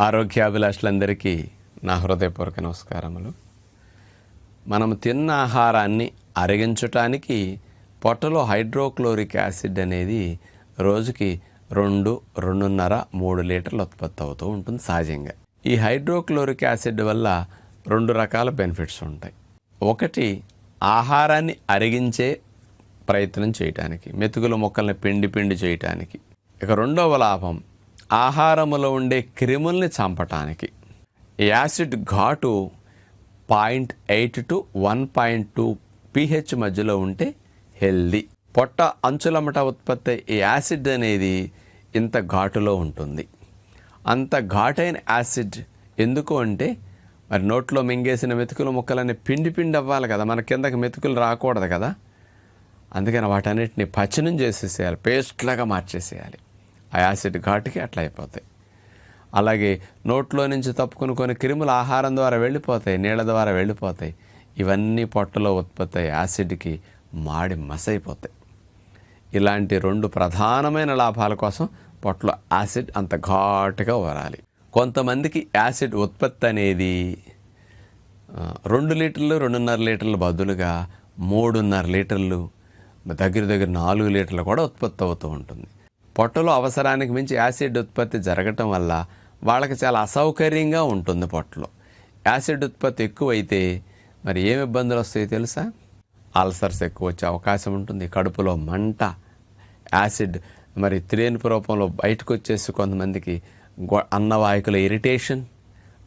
ఆరోగ్యాభిలాషులందరికీ నా హృదయపూర్వక నమస్కారములు. మనం తిన్న ఆహారాన్ని అరిగించటానికి పొట్టలో హైడ్రోక్లోరిక్ యాసిడ్ అనేది రోజుకి రెండు రెండున్నర మూడు లీటర్లు ఉత్పత్తి అవుతూ ఉంటుంది సహజంగా. ఈ హైడ్రోక్లోరిక్ యాసిడ్ వల్ల రెండు రకాల బెనిఫిట్స్ ఉంటాయి. ఒకటి ఆహారాన్ని అరిగించే ప్రయత్నం చేయటానికి మెతుకుల మొక్కల్ని పిండి పిండి చేయటానికి. ఇక రెండవ లాభం ఆహారములో ఉండే క్రిముల్ని చంపటానికి. యాసిడ్ ఘాటు point eight to one point two pH మధ్యలో ఉంటే హెల్దీ. పొట్ట అంచులమట ఉత్పత్తి యాసిడ్ అనేది ఇంత ఘాటులో ఉంటుంది. అంత ఘాటైన యాసిడ్ ఎందుకు అంటే మరి నోట్లో మింగేసిన మెతుకుల ముక్కలన్నీ పిండి పిండి అవ్వాలి కదా మన కిందకి మెతుకులు రాకూడదు కదా. అందుకని వాటన్నిటిని పచనం చేసేసేయాలి పేస్ట్లాగా మార్చేసేయాలి. ఆ యాసిడ్ ఘాటుకి అట్లా అయిపోతాయి. అలాగే నోట్లో నుంచి తప్పుకుని కొన్ని క్రిములు ఆహారం ద్వారా వెళ్ళిపోతాయి నీళ్ళ ద్వారా వెళ్ళిపోతాయి. ఇవన్నీ పొట్టలో ఉత్పత్తి అయ్యే యాసిడ్కి మాడి మసైపోతాయి. ఇలాంటి రెండు ప్రధానమైన లాభాల కోసం పొట్టలో యాసిడ్ అంత ఘాటుగా వరాలి. కొంతమందికి యాసిడ్ ఉత్పత్తి అనేది రెండు లీటర్లు రెండున్నర లీటర్ల బదులుగా మూడున్నర లీటర్లు దగ్గర దగ్గర నాలుగు లీటర్లు కూడా ఉత్పత్తి అవుతూ ఉంటుంది. పొట్టలో అవసరానికి మించి యాసిడ్ ఉత్పత్తి జరగటం వల్ల వాళ్ళకి చాలా అసౌకర్యంగా ఉంటుంది పొట్టలో. యాసిడ్ ఉత్పత్తి ఎక్కువైతే మరి ఏమి ఇబ్బందులు వస్తాయో తెలుసా? అల్సర్స్ ఎక్కువ వచ్చే అవకాశం ఉంటుంది. కడుపులో మంట యాసిడ్ మరి త్రేనుపు రూపంలో బయటకు వచ్చేసి కొంతమందికి గొ- ఇరిటేషన్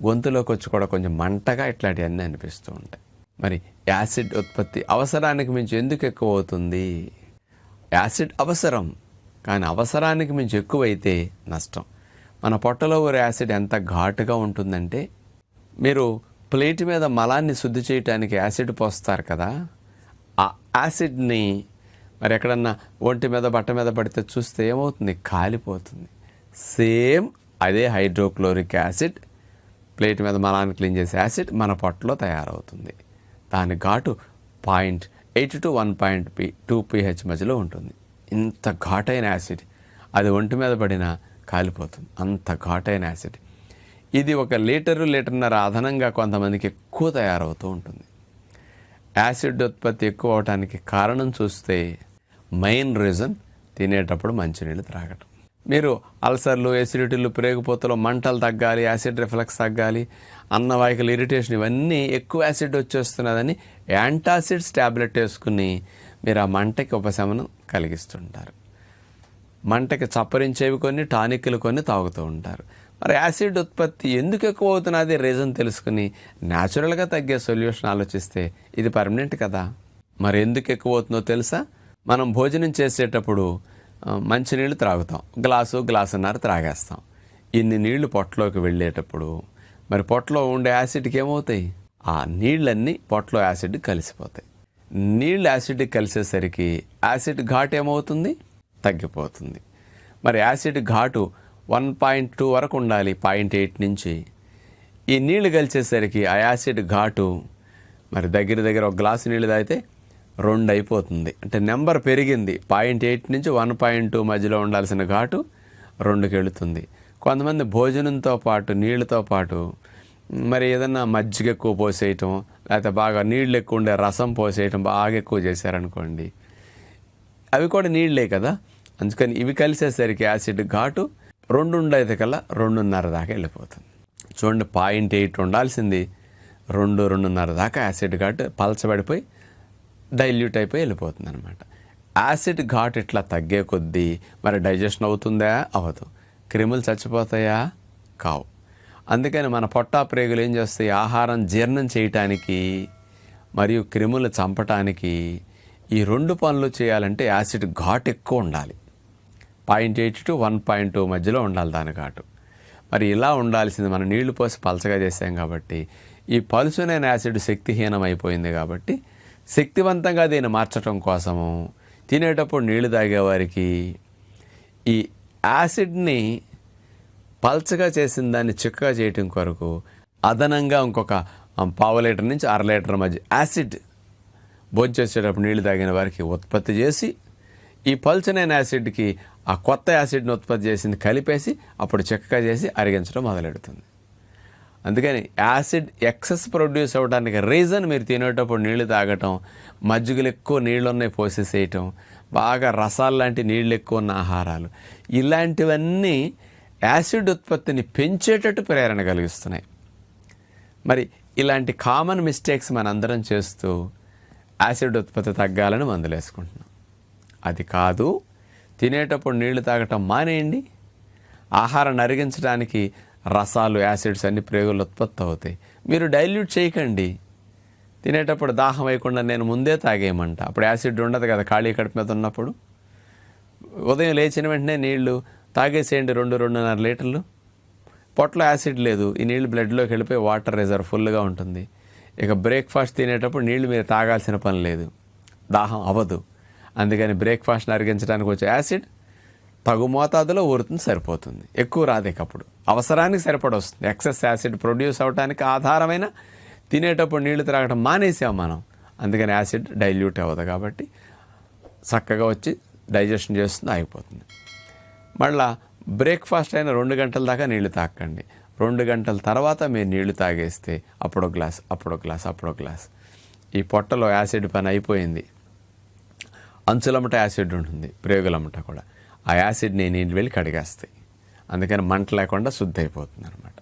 గొంతులోకి వచ్చి కూడా కొంచెం మంటగా ఇట్లాంటివన్నీ అనిపిస్తూ ఉంటాయి. మరి యాసిడ్ ఉత్పత్తి అవసరానికి మించి ఎందుకు ఎక్కువ అవుతుంది? యాసిడ్ అవసరం. కానీ అవసరానికి మించి ఎక్కువైతే నష్టం. మన పొట్టలో ఊరే యాసిడ్ ఎంత ఘాటుగా ఉంటుందంటే మీరు ప్లేట్ మీద మలాన్ని శుద్ధి చేయడానికి యాసిడ్ పోస్తారు కదా ఆ యాసిడ్ని మరి ఎక్కడన్నా ఒంటి మీద బట్ట మీద పడితే చూస్తే ఏమవుతుంది? కాలిపోతుంది. సేమ్ అదే హైడ్రోక్లోరిక్ యాసిడ్ ప్లేట్ మీద మలాన్ని క్లీన్ చేసే యాసిడ్ మన పొట్టలో తయారవుతుంది. దాని ఘాటు point eight to one point P two pH మధ్యలో ఉంటుంది. ఇంత ఘాటైన యాసిడ్ అది ఒంటి మీద పడినా కాలిపోతుంది. అంత ఘాటైన యాసిడ్. ఇది ఒక లీటరు లీటర్న్నర అదనంగా కొంతమందికి ఎక్కువ తయారవుతూ ఉంటుంది. యాసిడ్ ఉత్పత్తి ఎక్కువ అవడానికి కారణం చూస్తే మెయిన్ రీజన్ తినేటప్పుడు మంచినీళ్ళు త్రాగటం. మీరు అల్సర్లు ఎసిడిటీలు ప్రేగుపోతలు మంటలు తగ్గాలి యాసిడ్ రిఫ్లక్స్ తగ్గాలి అన్నవాయికలు ఇరిటేషన్ ఇవన్నీ ఎక్కువ యాసిడ్ వచ్చేస్తున్నదని యాంటాసిడ్స్ ట్యాబ్లెట్ వేసుకుని మీరు ఆ మంటకి ఉపశమనం కలిగిస్తుంటారు. మంటకి చప్పరించేవి కొన్ని టానిక్లు కొన్ని తాగుతూ ఉంటారు. మరి యాసిడ్ ఉత్పత్తి ఎందుకు ఎక్కువ అవుతున్నది రీజన్ తెలుసుకుని న్యాచురల్గా తగ్గే సొల్యూషన్ ఆలోచిస్తే ఇది పర్మనెంట్ కదా. మరి ఎందుకు ఎక్కువ అవుతుందో తెలుసా? మనం భోజనం చేసేటప్పుడు మంచినీళ్ళు త్రాగుతాం. గ్లాసు గ్లాసున్నర త్రాగేస్తాం. ఇన్ని నీళ్ళు పొట్టలోకి వెళ్ళేటప్పుడు మరి పొట్టలో ఉండే యాసిడ్కి ఏమవుతాయి? ఆ నీళ్ళన్నీ పొట్టలో యాసిడ్ కలిసిపోతాయి. నీళ్ళు యాసిడ్ కలిసేసరికి యాసిడ్ ఘాట్ ఏమవుతుంది? తగ్గిపోతుంది. మరి యాసిడ్ ఘాటు వన్ పాయింట్ టూ వరకు ఉండాలి పాయింట్ ఎయిట్ నుంచి. ఈ నీళ్ళు కలిసేసరికి ఆ యాసిడ్ ఘాటు మరి దగ్గర దగ్గర ఒక గ్లాసు నీళ్ళు తాగితే రెండు అయిపోతుంది. అంటే నెంబర్ పెరిగింది. పాయింట్ ఎయిట్ నుంచి వన్ పాయింట్ టూ మధ్యలో ఉండాల్సిన ఘాటు రెండుకి వెళుతుంది. కొంతమంది భోజనంతో పాటు నీళ్ళతో పాటు మరి ఏదన్నా మజ్జిగ ఎక్కువ పోసేయటం లేకపోతే బాగా నీళ్ళు ఎక్కువ ఉండే రసం పోసేయటం బాగా ఎక్కువ చేశారనుకోండి. అవి కూడా నీళ్ళే కదా. అందుకని ఇవి కలిసేసరికి యాసిడ్ ఘాటు రెండు ఉండేది కల్లా రెండున్నర దాకా వెళ్ళిపోతుంది. చూడండి పాయింట్ ఎయిట్ ఉండాల్సింది. రెండు రెండున్నర దాకా యాసిడ్ ఘాటు పలచబడిపోయి డైల్యూట్ అయిపోయి వెళ్ళిపోతుంది అనమాట యాసిడ్ ఘాట్ ఇట్లా తగ్గే కొద్దీ మరి డైజెషన్ అవుతుందా? అవ్వదు క్రిములు చచ్చిపోతాయా? కావు. అందుకని మన పొట్టా ప్రేగులు ఏం చేస్తాయి? ఆహారం జీర్ణం చేయటానికి మరియు క్రిములు చంపటానికి ఈ రెండు పనులు చేయాలంటే యాసిడ్ ఘాట్ ఎక్కువ ఉండాలి. Point eight to one point two మధ్యలో ఉండాలి దాని ఘాటు. మరి ఇలా ఉండాల్సింది మనం నీళ్ళు పోసి పలచగా చేసాం కాబట్టి ఈ పలుసునైన యాసిడ్ శక్తిహీనం అయిపోయింది కాబట్టి శక్తివంతంగా దీన్ని మార్చడం కోసము తినేటప్పుడు నీళ్ళు తాగేవారికి ఈ యాసిడ్ని పల్చగా చేసిన దాన్ని చిక్కగా చేయటం కొరకు అదనంగా ఇంకొక పావు లీటర్ నుంచి అర లీటర్ మధ్య యాసిడ్ భోంచేసేటప్పుడు నీళ్ళు తాగిన వారికి ఉత్పత్తి చేసి ఈ పల్చనైన యాసిడ్కి ఆ కొత్త యాసిడ్ని ఉత్పత్తి చేసింది కలిపేసి అప్పుడు చిక్కగా చేసి అరిగించడం మొదలెడుతుంది. అందుకని యాసిడ్ ఎక్సెస్ ప్రొడ్యూస్ అవ్వడానికి రీజన్ మీరు తినేటప్పుడు నీళ్ళు తాగటం మజ్జిగలు ఎక్కువ నీళ్ళు ఉన్నాయి పోసేసేయటం బాగా రసాలు లాంటి నీళ్ళు ఎక్కువ ఉన్న ఆహారాలు. ఇలాంటివన్నీ యాసిడ్ ఉత్పత్తిని పెంచేటట్టు ప్రేరణ కలిగిస్తున్నాయి. మరి ఇలాంటి కామన్ మిస్టేక్స్ మనందరం చేస్తూ యాసిడ్ ఉత్పత్తి తగ్గాలని మందులేసుకుంటున్నాం అది కాదు తినేటప్పుడు నీళ్ళు తాగటం మానేయండి. ఆహారం నరిగించడానికి రసాలు యాసిడ్స్ అన్ని ప్రేగులు ఉత్పత్తి అవుతాయి. మీరు డైల్యూట్ చేయకండి. తినేటప్పుడు దాహం వేయకుండా నేను ముందే తాగేయమంట. అప్పుడు యాసిడ్ ఉండదు కదా ఖాళీ కడుపు మీద ఉన్నప్పుడు. ఉదయం లేచిన వెంటనే నీళ్ళు తాగేసేయండి రెండు రెండున్నర లీటర్లు. పొట్టలో యాసిడ్ లేదు. ఈ నీళ్ళు బ్లడ్లోకి వెళ్ళిపోయి వాటర్ రిజర్వ్ ఫుల్గా ఉంటుంది. ఇక బ్రేక్ఫాస్ట్ తినేటప్పుడు నీళ్ళు మీరు తాగాల్సిన పని లేదు. దాహం అవ్వదు. అందుకని బ్రేక్ఫాస్ట్ని అరిగించడానికి వచ్చే యాసిడ్ తగు మోతాదులో ఊరుతుంది సరిపోతుంది. ఎక్కువ రాదు అప్పుడు అవసరానికి సరిపడ వస్తుంది ఎక్సెస్ యాసిడ్ ప్రొడ్యూస్ అవడానికి ఆధారమైన తినేటప్పుడు నీళ్ళు త్రాగడం మానేసాం మనం. అందుకని యాసిడ్ డైల్యూట్ అవ్వదు కాబట్టి చక్కగా వచ్చి డైజెషన్ చేస్తుంది ఆగిపోతుంది. మళ్ళా బ్రేక్ఫాస్ట్ అయిన రెండు గంటల దాకా నీళ్ళు తాకండి. రెండు గంటల తర్వాత మీరు నీళ్ళు తాగేస్తే అప్పుడో గ్లాస్ అప్పుడో గ్లాస్ అప్పుడో గ్లాస్. ఈ పొట్టలో యాసిడ్ పని అయిపోయింది. అంచులమట యాసిడ్ ఉంటుంది ప్రేగులమ్మట కూడా. ఆ యాసిడ్ని నీళ్ళు వెళ్ళి కడిగేస్తాయి. అందుకని మంట లేకుండా శుద్ధి అయిపోతుంది అనమాట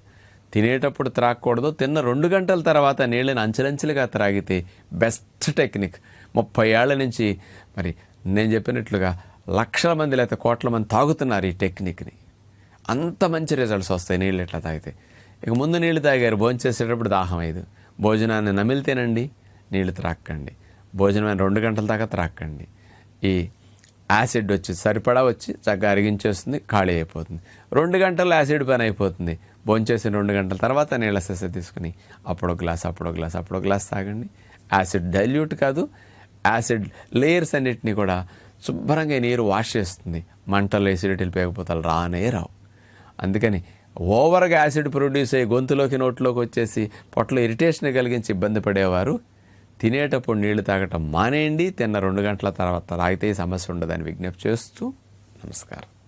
తినేటప్పుడు త్రాగకూడదు తిన్న రెండు గంటల తర్వాత నీళ్ళని అంచెలంచెలుగా త్రాగితే బెస్ట్ టెక్నిక్. ముప్పై ఏళ్ళ నుంచి మరి నేను చెప్పినట్లుగా లక్షల మంది లేకపోతే కోట్ల మంది తాగుతున్నారు ఈ టెక్నిక్ని. అంత మంచి రిజల్ట్స్ వస్తాయి నీళ్ళు ఎట్లా తాగితే. ఇక ముందు నీళ్ళు తాగారు భోజనం చేసేటప్పుడు దాహం అయ్యదు. భోజనాన్ని నమిలితేనండి నీళ్ళు త్రాక్కండి. భోజనం రెండు గంటల దాకా త్రాక్కండి. ఈ యాసిడ్ వచ్చి సరిపడా వచ్చి చక్కగా అరిగించేస్తుంది ఖాళీ అయిపోతుంది. రెండు గంటలు యాసిడ్ పని అయిపోతుంది. భోంచేసిన రెండు గంటల తర్వాత నీళ్ళ సెస తీసుకుని అప్పుడో గ్లాస్ అప్పుడో గ్లాస్ అప్పుడో గ్లాస్ తాగండి. యాసిడ్ డైల్యూట్ కాదు యాసిడ్ లేయర్స్ అన్నిటిని కూడా శుభ్రంగా నీరు వాష్ చేస్తుంది. మంటలు ఎసిడిటీలు పేకపోతాలు రానే రావు. అందుకని ఓవర్గా యాసిడ్ ప్రొడ్యూస్ అయ్యి గొంతులోకి నోట్లోకి వచ్చేసి పొట్టలో ఇరిటేషన్ కలిగించి ఇబ్బంది పడేవారు. తినేటప్పుడు నీళ్ళు తాగటం మానేయండి. తిన్న రెండు గంటల తర్వాత తాగితే సమస్య ఉండదని విజ్ఞప్తి చేస్తూ నమస్కారం.